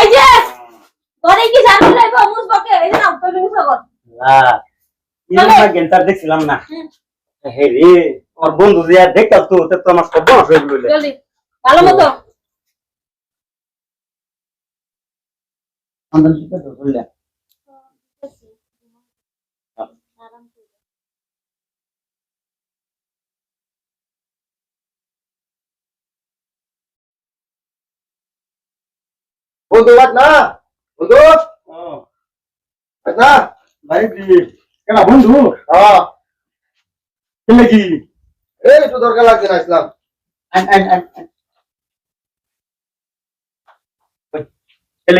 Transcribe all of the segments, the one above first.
এই যে তোরে কি জানো না গেন্টার দেখছিলাম না। হে রে আমার বন্ধু যে দেখতাম তো তো আমার সব বন্ধ হয়ে গেল। ভালো মতো। আন্দন কি বললা বন্ধু বাট না? বন্ধু? না? ভাই বন্ধু? হ্যাঁ। কি? এই একটু দরকার লাগছে না ইসলাম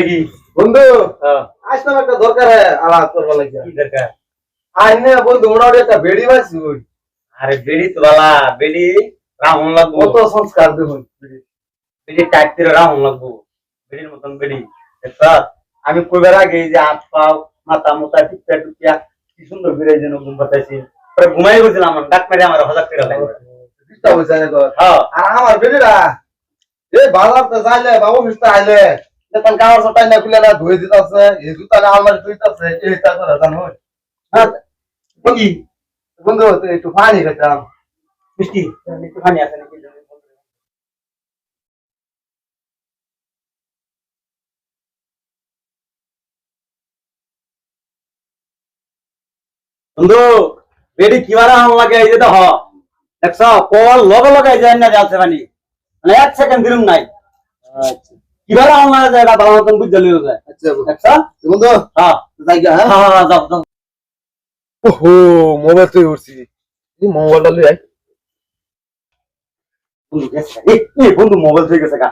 কি? বন্ধু হ্যাঁ। আসলাম একটা দরকার আলাপ করবার লাগছে কি দরকার? আই না বন্ধু মোটামুটি একটা বেড়ি বাঁচছি আরে বেড়ি তো বালা বেড়ি রাউন্ড লাগবো। কত সংস্কার দেখুন বেড়ি টাইপ করে রাউন্ড লাগবো। বেড়ির মতন বেড়ি আমি কইবার আগে এই যে হাত পাও মাথা মোতা টুপিয়া কি সুন্দর করে যেন ঘুম পাতাইছি। পরে ঘুমাই গেছিলাম আমার ডাক মেরে আমার হয়েছে না তো হ্যাঁ। আর আমার বেড়িরা এই বাজার তো যাইলে বাবু ফিসতে আইলে। তখন কামার সটাই না খুলে না ধুয়ে দিতেছে এই জুতা না আলমারি ধুইতেছে এইটা করে জানো? হ্যাঁ। বন্ধু একটু পানি খেতাম। মিষ্টি একটুখানি আছে নাকি? বন্ধু বেডি কিবারা আম লাগে? এই যে দেখ দেখছ কল লগে লগে যায় না যাচ্ছে পানি। মানে এক সেকেন্ড দিলুম নাই। আচ্ছা। কিবারা আম লাগে যায় এটা ভালো মতন বুঝতে লিও যায়। আচ্ছা দেখছ? বন্ধু। হ্যাঁ। যাই গা হ্যাঁ। হ্যাঁ হ্যাঁ, যাও যাও। ওহো মোবাইল তুই উঠছি এই মোবাইলটা লই আই বন্ধু গেছে। মোবাইল থেকে গেছে গা।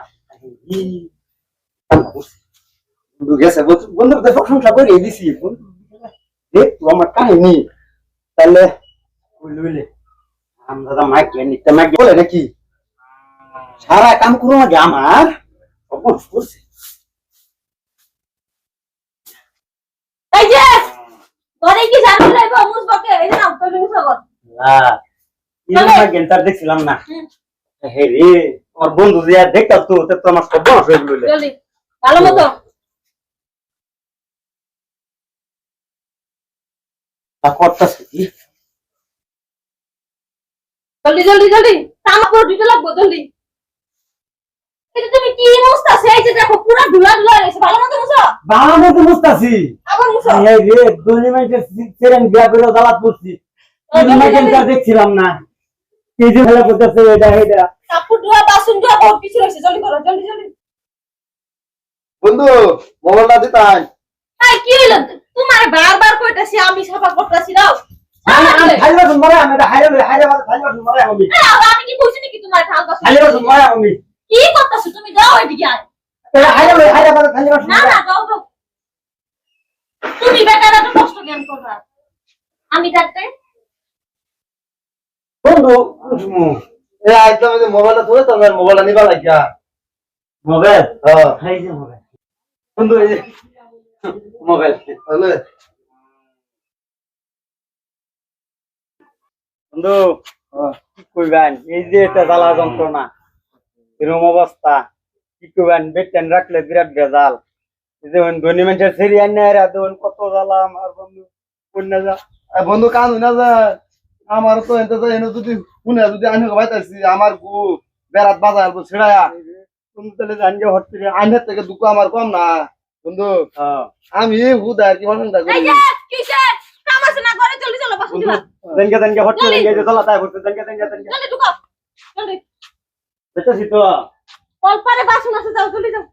বন্ধু গেছে। বন্ধু- বন্ধু তো প্রশংসা করে দিছি বন্ধু। দেখ তো আমার কাহিনী। তাহলে বুঝলি বুঝলি। আমি দাদা মাইক নিতে মাইক বলে নাকি? সারা কাম করো আগে আমার? এই যে তোরে কি জানো লাগবে মুসবকে এই যে নাও তোরে মুসবক গেন্টার দেখছিলাম না। হুম। হে রে আমার বন্ধু যে আর দেখতাম তো তো আমার সব বন্ধ হয়ে গেল। ভালো মতো? তা করতেছে কি? জলদি জলদি জলদি। দিতে লাগবো জলদি। এটা তুমি কি মুছতাছ এই যে দেখো পুরো ধুলা ধুলা রয়েছে ভালো মতো মুছো? বাবা মতো বুঝতাছি আবার মুছো? এই রে দুই মিনিটের সেরেন বিয়া করে জ্বালাত করছি তিন মিনিট দেখছিলাম না। এই যে খেলা করতেছে এটা এটা। কাপড় ধোয়া বাসন ধোয়া বহুত কিছু রয়েছে। জলদি করো জলদি জলদি। বন্ধু মোবাইলটা দিতাই আই কি হইল? তোমার সাফা করতেছি দাও। আমি খালি বাসন মারে আমি এটা হাইরে হাইরে খালি বাসন মারে আমি। আমি কি তোমার করতেছো? তুমি যাও এদিকে যাও তুমি বেটারা তো কষ্ট জ্ঞান করবা? আমি থাকতে বন্ধু এ আইতো আমি মোবাইলটা ধরে তো মোবাইলটা নিবা লাগিয়া। মোবাইল? হ্যাঁ। এই যে মোবাইল। বন্ধু এই যে মোবাইল। বন্ধু কি কইবেন? এই যে এটা জ্বালা যন্ত্রণা এরকম অবস্থা কি কইবেন? বেটেন রাখলে বিরাট ভেজাল। এই যে ধনী মানুষের সেরি আনে আর দেন কত জ্বালা আমার বন্ধু কন্যা যা বন্ধু কান হইনা যা আমার তো এতে এনে যদি শুনে যদি আনি বাইতাছি আমার গু বেড়াত বাজার আলবো ছেড়ায়া। তুমি তাহলে জান যে হট করে আইনের থেকে দুঃখ আমার কম না। বন্ধু আমি হুদা আর কি করি। বাসন আছে যাও চলে যাও।